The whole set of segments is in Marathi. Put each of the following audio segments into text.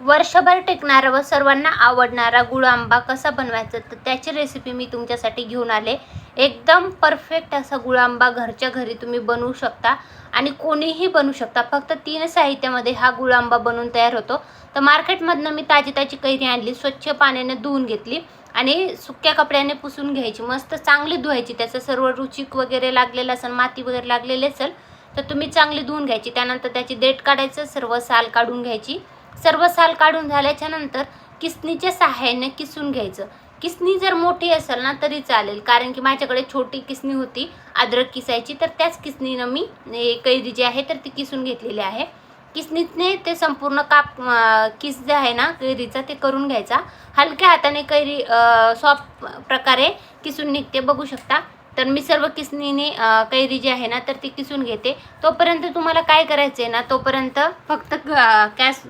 वर्षभर टिकणारा व सर्वांना आवडणारा गुळ आंबा कसा बनवायचा? तर त्याची रेसिपी मी तुमच्यासाठी घेऊन आले. एकदम परफेक्ट असा गुळ आंबा घरच्या घरी तुम्ही बनवू शकता आणि कोणीही बनवू शकता. फक्त तीन साहित्यामध्ये हा गुळ आंबा बनवून तयार होतो. तर मार्केटमधनं मी ताजी ताजी कैरी आणली स्वच्छ पाण्याने धुवून घेतली आणि सुक्या कपड्याने पुसून घ्यायची. मस्त चांगली धुवायची. त्याचं सर्व रुचिक वगैरे लागलेलं असेल माती वगैरे लागलेली असेल तर तुम्ही चांगली धुवून घ्यायची. त्यानंतर त्याची देठ काढायचं सर्व साल काढून घ्यायची. सर्व साल काढून झाल्याच्यानंतर किसनीच्या सहाय्याने किसून घ्यायचं. किसनी जर मोठी असेल ना तरी चालेल. कारण की माझ्याकडे छोटी किसनी होती अद्रक किसायची. तर त्याच किसनीनं मी कैरी जी आहे तर ती किसून घेतलेली आहे. किसनीतने ते संपूर्ण काप किस जे आहे ना कैरीचा ते करून घ्यायचा. हलक्या हाताने कैरी सॉफ्ट प्रकारे किसून निघते. बघू शकता. तर मी सर्व किसनीने कैरी जी आहे ना तर ती किसून घेते. तोपर्यंत तुम्हाला काय करायचं आहे ना तोपर्यंत फक्त गॅस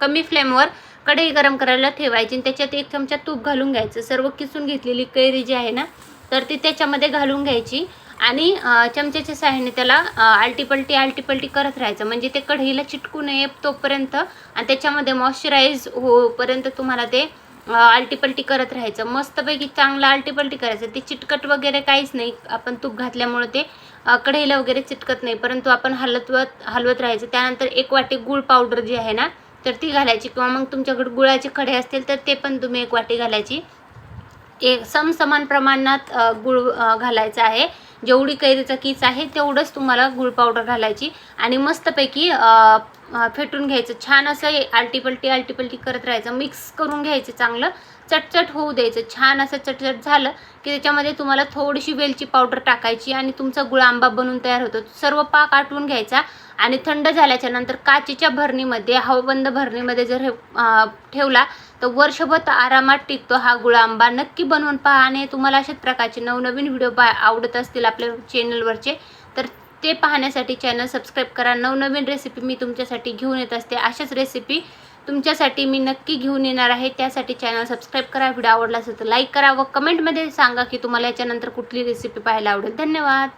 कमी फ्लेमवर कढई गरम करायला ठेवायची. आणि त्याच्यात एक चमचा तूप घालून घ्यायचं. सर्व किसून घेतलेली कैरी जी आहे ना तर ती त्याच्यामध्ये घालून घ्यायची. आणि चमच्याच्या साह्याने त्याला आलटीपलटी आलटीपलटी करत राहायचं. म्हणजे ते कढईला चिटकू नये तोपर्यंत. आणि त्याच्यामध्ये मॉइश्चराईज होपर्यंत तुम्हाला ते आलटीपलटी करत राहायचं. मस्तपैकी चांगलं आलटीपलटी करायचं. ते चिटकट वगैरे काहीच नाही. आपण तूप घातल्यामुळे ते कढईला वगैरे चिटकत नाही. परंतु आपण हलतवत हलवत राहायचं. त्यानंतर एक वाटी गूळ पावडर जी आहे ना तर ती घालायची. किंवा मग तुमच्याकडे गुळाचे खडे असतील तर ते पण तुम्ही एक वाटी घालायची. एक समसमान प्रमाणात गुळ घालायचं आहे. जेवढी कैरीचा कीच आहे तेवढंच तुम्हाला गुळ पावडर घालायची. आणि मस्तपैकी फेटून घ्यायचं. छान असं आलटीपलटी आलटीपलटी करत राहायचं. मिक्स करून घ्यायचं चांगलं. चटचट होऊ द्यायचं. छान असं चटचट झालं की त्याच्यामध्ये तुम्हाला थोडीशी वेलची पावडर टाकायची आणि तुमचा गुळ आंबा बनून तयार होतो. सर्व पाक आटवून घ्यायचा आणि थंड झाल्याच्यानंतर काचेच्या भरणीमध्ये हवाबंद भरणीमध्ये जर हे ठेवला तर वर्षभर आरामात टिकतो हा गुळ आंबा. नक्की बनवून पहा आणि तुम्हाला अशाच प्रकारचे नवनवीन व्हिडिओ पा आवडत असतील आपल्या चॅनलवरचे तर ते पाहण्यासाठी चॅनल सबस्क्राईब करा. नवनवीन रेसिपी मी तुमच्यासाठी घेऊन येत असते. अशाच रेसिपी तुमच्यासाठी मी नक्की घेऊन येणार आहे. त्यासाठी चॅनल सबस्क्राईब करा. व्हिडिओ आवडला असेल तर लाईक करा व कमेंटमध्ये सांगा की तुम्हाला याच्यानंतर कुठली रेसिपी पाहायला आवडेल. धन्यवाद.